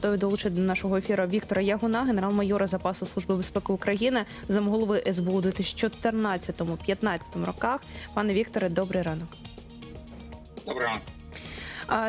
Готові долучити до нашого ефіру Віктора Ягуна, генерал-майора запасу служби безпеки України, замголови СБУ у 2014-2015 роках. Пане Вікторе, добрий ранок. Добрий А,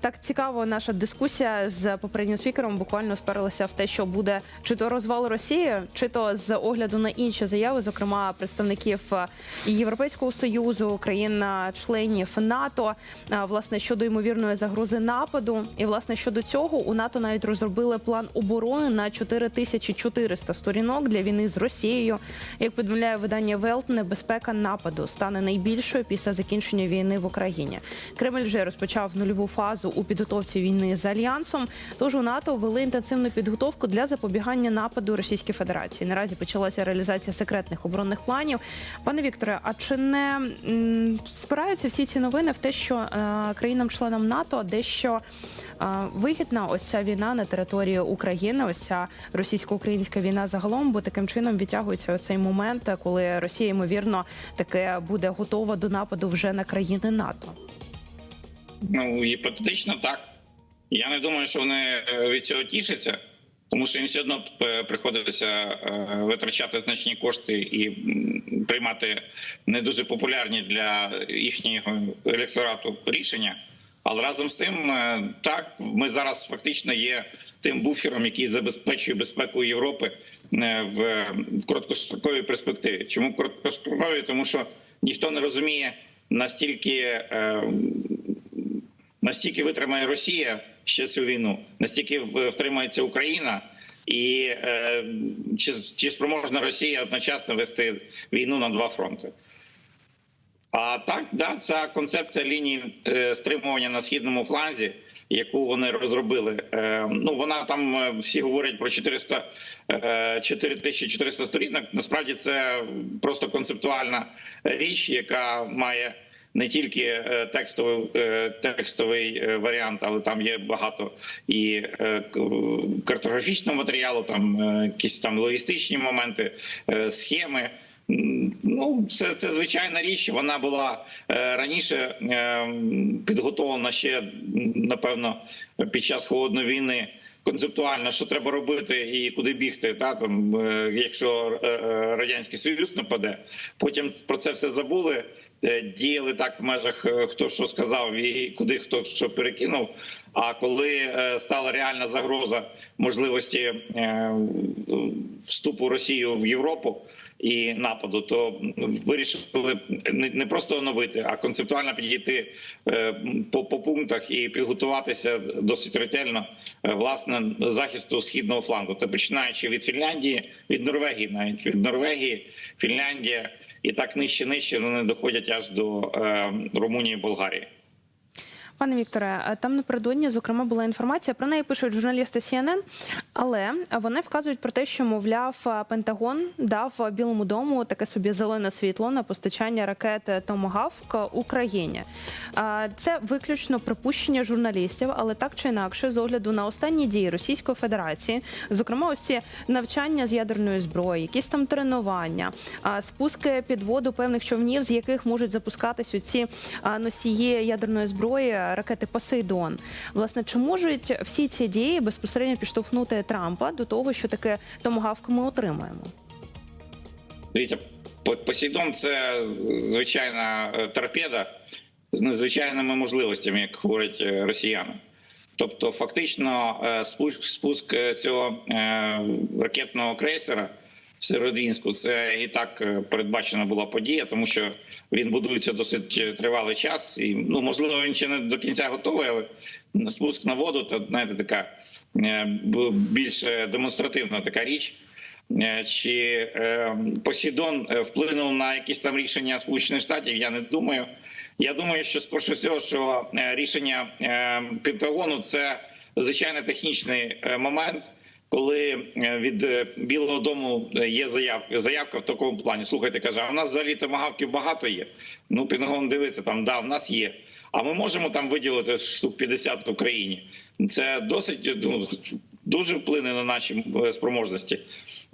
Так цікаво, наша дискусія з попереднім спікером буквально сперлася в те, що буде чи то розвал Росії, чи то з огляду на інші заяви, зокрема представників е, Європейського союзу, країн-членів НАТО, а, власне щодо ймовірної загрози нападу. І власне щодо цього у НАТО навіть розробили план оборони на 4400 сторінок для війни з Росією. Як повідомляє видання Велт, небезпека нападу стане найбільшою після закінчення війни в Україні. Кремль вже розпочав нульову фазу у підготовці війни з альянсом. Тож у НАТО ввели інтенсивну підготовку для запобігання нападу Російської Федерації. Наразі почалася реалізація секретних оборонних планів. Пане Вікторе, а чи не спираються всі ці новини в те, що е, країнам-членам НАТО дещо е, вигідна ось ця війна на території України, ось ця російсько-українська війна загалом, бо таким чином відтягується цей момент, коли Росія ймовірно таке буде готова до нападу вже на країни НАТО. Ну, гіпотетично так. Я не думаю, що вони е, від цього тішаться, тому що їм все одно е, приходиться е, витрачати значні кошти і приймати не дуже популярні для їхнього електорату рішення. Але разом з тим, так, ми зараз фактично є тим буфером, який забезпечує безпеку Європи в короткостроковій перспективі. Чому короткостроковій? Тому що ніхто не розуміє настільки. Е, настільки витримає Росія ще цю війну, настільки втримається Україна, і е, чи, чи спроможна Росія одночасно вести війну на два фронти? А так, да, ця концепція лінії е, стримування на східному фланзі, яку вони розробили. Е, ну вона там е, всі говорять про 400, е, 4400 сторінок. Насправді це просто концептуальна річ, яка має не тільки е, текстовий, е, текстовий е, варіант, але там є багато і картографічного матеріалу, там якісь там логістичні моменти, схеми. Ну, це, це звичайна річ. Вона була е, раніше е, підготовлена ще напевно під час холодної війни. Концептуально, що треба робити і куди бігти, та там, якщо радянський союз нападе, потім про це все забули. Е, Діяли так в межах е, хто що сказав і куди хто що перекинув. А коли е, стала реальна загроза можливості вступу Росії в Європу і нападу, то вирішили не просто оновити, а концептуально підійти по, по пунктах і підготуватися досить ретельно власне захисту східного флангу. Та починаючи від Фінляндії, від Норвегії, навіть від Норвегії, Фінляндія, і так нижче нижче вони доходять аж до е, Румунії, Болгарії. Пане Вікторе, е, там напередодні зокрема була інформація. Про неї пишуть журналісти CNN, але вони вказують про те, що мовляв е, Пентагон дав Білому дому таке собі зелене світло на постачання ракет Томагавк Україні. Е, Це виключно припущення журналістів, але так чи інакше, з огляду на останні дії Російської Федерації, зокрема, ось ці навчання з ядерної зброї, якісь там тренування, спуски під воду певних човнів, з яких можуть запускатись оці носії ядерної зброї, ракети Посейдон. Власне, чи можуть всі ці дії безпосередньо підштовхнути Трампа до того, що таке томагавк ми отримаємо? Дивіться, По- Посейдон це звичайна е, торпеда з незвичайними можливостями, як говорять е, росіяни. Тобто, фактично, е, спуск, цього ракетного крейсера в Северодвінську це і так е, передбачена була подія, тому що він будується досить е, тривалий час, і ну можливо він ще не до кінця готовий, але спуск на воду це знаєте, така е, більш демонстративна така річ. Чи Посейдон е, вплинув на якісь там рішення Сполучених Штатів? Я не думаю. Я думаю, що скорше всього, що рішення Пентагону це звичайно технічний момент, коли е, від е, Білого Дому е, є заявка, заявка в такому плані. Слухайте, каже, а в нас взагалі томагавків багато є. Ну, Пінгон дивиться там, да, в нас є. А ми можемо там виділити штук 50 в Україні. Це досить ну, дуже вплине на наші спроможності.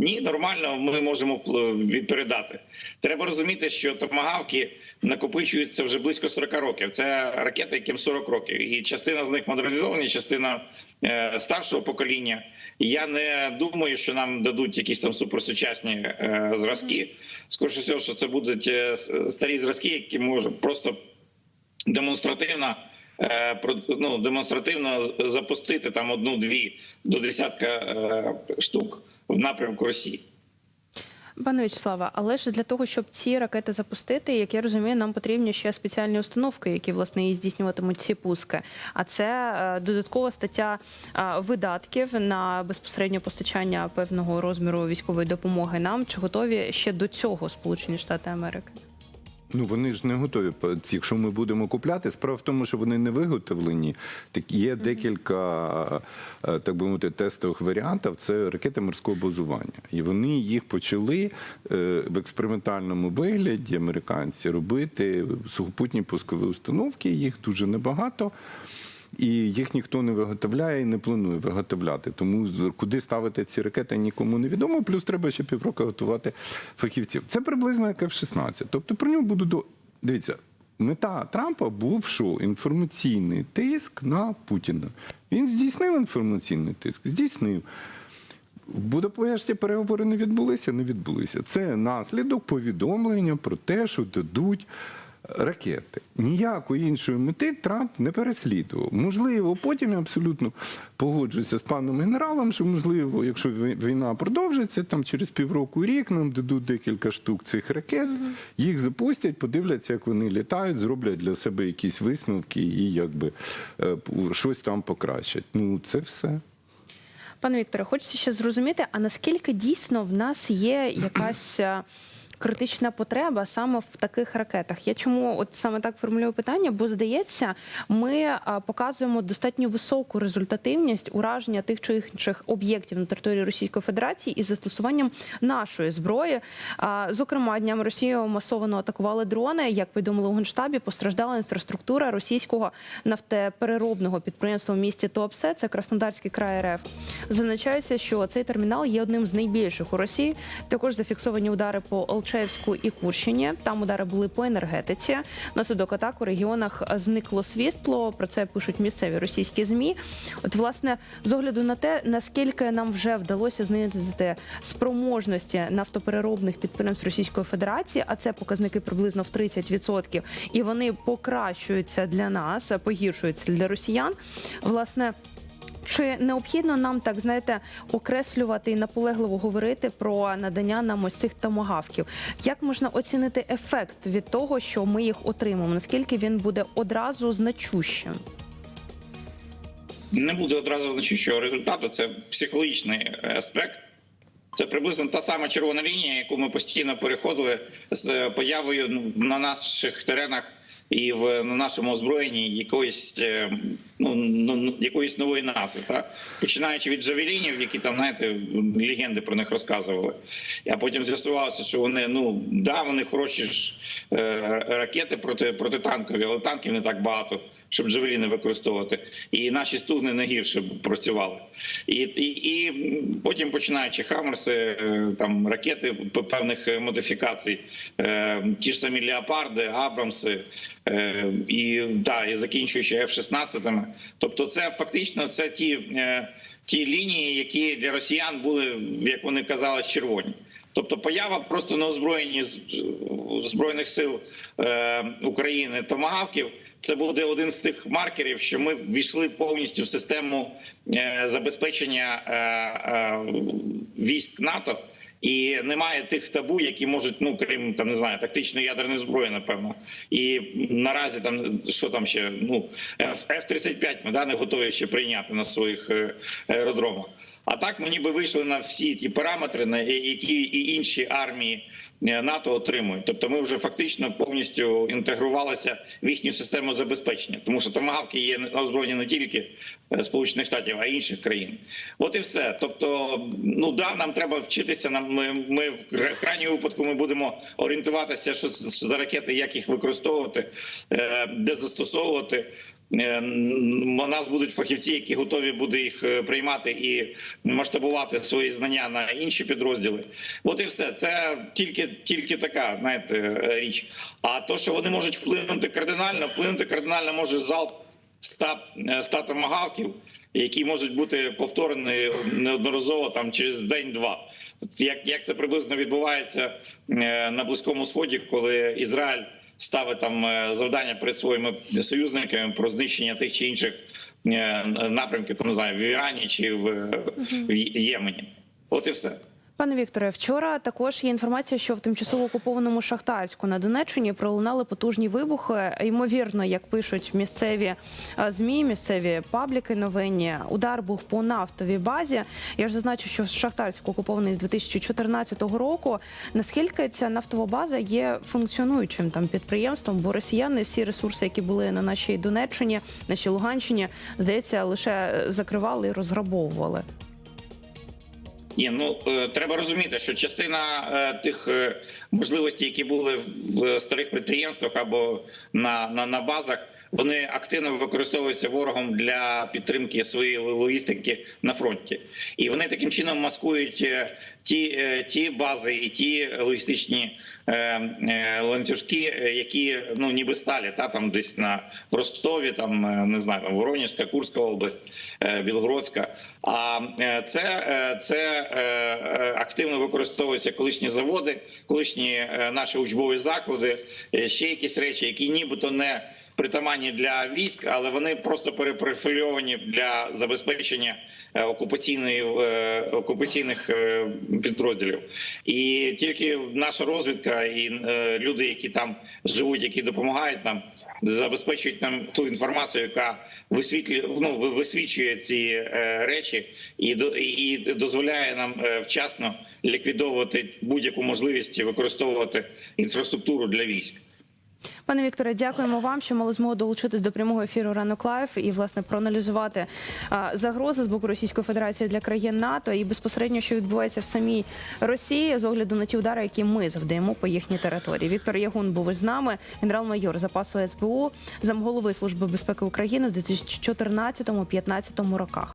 Ні, нормально, ми можемо впл- відпередати. Треба розуміти, що томагавки накопичуються вже близько 40 років. Це ракети, яким 40 років, і частина з них модернізовані, частина е, старшого покоління. Я не думаю, що нам дадуть якісь там суперсучасні е, зразки. Скоріше всього, що це будуть е, старі зразки, які можуть просто демонстративно. е, Ну, демонстративно запустити там одну-дві до десятка е, штук в напрямку Росії. Пане Вячеславе, але ж для того, щоб ці ракети запустити, як я розумію, нам потрібні ще спеціальні установки, які власне і здійснюватимуть ці пуски. А це е, додаткова стаття е, видатків на безпосереднє постачання певного розміру військової допомоги нам. Чи готові ще до цього Сполучені Штати Америки? Ну вони ж не готові. Якщо ми будемо купляти, справа в тому, що вони не виготовлені. Так є декілька, е, так би мовити, тестових варіантів. Це ракети морського базування, і вони їх почали е, в експериментальному вигляді американці робити сухопутні пускові установки. Їх дуже небагато. І їх ніхто не виготовляє і не планує виготовляти. Тому куди ставити ці ракети нікому не відомо. Плюс треба ще півроку готувати фахівців. Це приблизно як F-16. Тобто про нього буду до дивіться. Мета Трампа був що інформаційний тиск на Путіна. Він здійснив інформаційний тиск, здійснив. В Будапешті переговори не відбулися, не відбулися. Це наслідок повідомлення про те, що дадуть ракети. Ніякої іншої мети Трамп не переслідував. Можливо, потім я абсолютно погоджуюся з паном генералом, що можливо, якщо війна продовжиться, там через півроку рік нам дадуть декілька штук цих ракет, їх запустять, подивляться, як вони літають, зроблять для себе якісь висновки і якби е, щось там покращать. Ну, це все. Пане Вікторе, хочеться ще зрозуміти, а наскільки дійсно в нас є якась е, критична потреба саме в таких ракетах? Я чому от саме так формулюю питання? Бо здається, ми е, показуємо достатньо високу результативність ураження тих чи інших об'єктів на території Російської Федерації із застосуванням нашої зброї. Зокрема, днями Росією масово атакували дрони. Як повідомили у генштабі, постраждала інфраструктура російського нафтопереробного підприємства в місті Туапсе, це Краснодарський край РФ. Зазначається, що цей термінал є одним з найбільших у Росії. Також зафіксовані удари по Алчевську і Курщині. Там удари були по енергетиці. Наслідок атак у регіонах зникло світло. Про це пишуть місцеві російські змі. От власне з огляду на те, наскільки нам вже вдалося знизити спроможності нафтопереробних підприємств Російської Федерації, а це показники приблизно в 30%, і вони покращуються для нас, погіршуються для росіян. Власне. Чи необхідно нам так знаєте окреслювати і наполегливо говорити про надання нам ось цих томагавків? Як можна оцінити ефект від того, що ми їх отримаємо? Наскільки він буде одразу значущим? Не буде одразу значущого результату. Це психологічний аспект. Це приблизно та сама червона лінія, яку ми постійно переходили з появою ну, на наших теренах і в на нашому озброєнні якоїсь е, ну, ну ну, якоїсь нової назви, так починаючи від джавелінів, які там знаєте, легенди про них розказували. А потім з'ясувалося, що вони ну да, вони хороші ж е, ракети проти протитанкові, але танків не так багато щоб джавеліни використовувати, і наші стугни не гірше працювали. І, і, і потім починаючи хамерси, е, там ракети певних е, модифікацій, е, ті ж самі леопарди, Абрамси, і да, і закінчуючи F-16. Тобто, це фактично це ті, ті лінії, які для росіян були, як вони казали, червоні. Тобто поява просто на озброєнні збройних сил України томагавків. Це буде один з тих маркерів, що ми ввійшли повністю в систему е, забезпечення е, е, військ НАТО, і немає тих табу, які можуть, ну крім там не знаю, тактичної ядерної зброї, напевно. І наразі там що там ще ну F-35 ми да, не готові ще прийняти на своїх аеродромах. А так ми ніби вийшли на всі ті параметри, на які і інші армії е, НАТО отримують. Тобто, ми вже фактично повністю інтегрувалися в їхню систему забезпечення, тому що томагавки є озброєні не тільки е, Сполучених Штатів, а й інших країн. От і все. Тобто, ну да, нам треба вчитися. Нам ми, ми в кра- крайньому випадку ми будемо орієнтуватися, що за ракети, як їх використовувати, е, де застосовувати. Е, у нас будуть фахівці, які готові буде їх е, приймати і масштабувати свої знання на інші підрозділи. От і все. Це тільки, тільки така знаєте, е, річ. А то, що вони можуть вплинути кардинально, вплинути кардинально може залп 100, е, 100 томагавків, які можуть бути повторені неодноразово там через день-два. Як, як це приблизно відбувається на Близькому Сході, коли Ізраїль ставить там е, завдання перед своїми союзниками про знищення тих чи інших е, напрямків, там не знаю, в Ірані чи в, в Ємені. От і все. Пане Вікторе, вчора також є інформація, що в тимчасово окупованому Шахтарську на Донеччині пролунали потужні вибухи. Ймовірно, як пишуть місцеві е, змі, місцеві пабліки новинні, удар був по нафтовій базі. Я ж зазначу, що Шахтарськ окупований з 2014 року. Наскільки ця нафтова база є функціонуючим там підприємством? Бо росіяни всі ресурси, які були на нашій Донеччині, нашій Луганщині, здається, лише закривали і розграбовували. Ні, ну е, треба розуміти, що частина е, тих е, можливостей, які були в старих підприємствах або на, на, на базах, вони активно використовуються ворогом для підтримки своєї логістики на фронті, і вони таким чином маскують е, ті, е, ті бази і ті логістичні е, ланцюжки, які ну ніби сталі, та там десь на Ростові, там не знаю, там Воронежська, Курська область, Білгородська. А це, це активно використовуються колишні заводи, колишні наші учбові заклади, ще якісь речі, які нібито не притаманні для військ, але вони просто перепрофільовані для забезпечення е, окупаційної е, окупаційних е, підрозділів. І тільки наша розвідка і люди, які там живуть, які допомагають нам, забезпечують нам ту інформацію, яка висвітлює ну, висвічує ці речі, і до- і дозволяє нам вчасно ліквідовувати будь-яку можливість використовувати інфраструктуру для військ. Пане Вікторе, дякуємо вам, що мали змогу долучитись до прямого ефіру ранок лайф і власне проаналізувати загрози з боку Російської Федерації для країн НАТО і безпосередньо, що відбувається в самій Росії з огляду на ті удари, які ми завдаємо по їхній території. Віктор Ягун був із нами, генерал-майор запасу СБУ, замголови Служби безпеки України в 2014-2015 роках.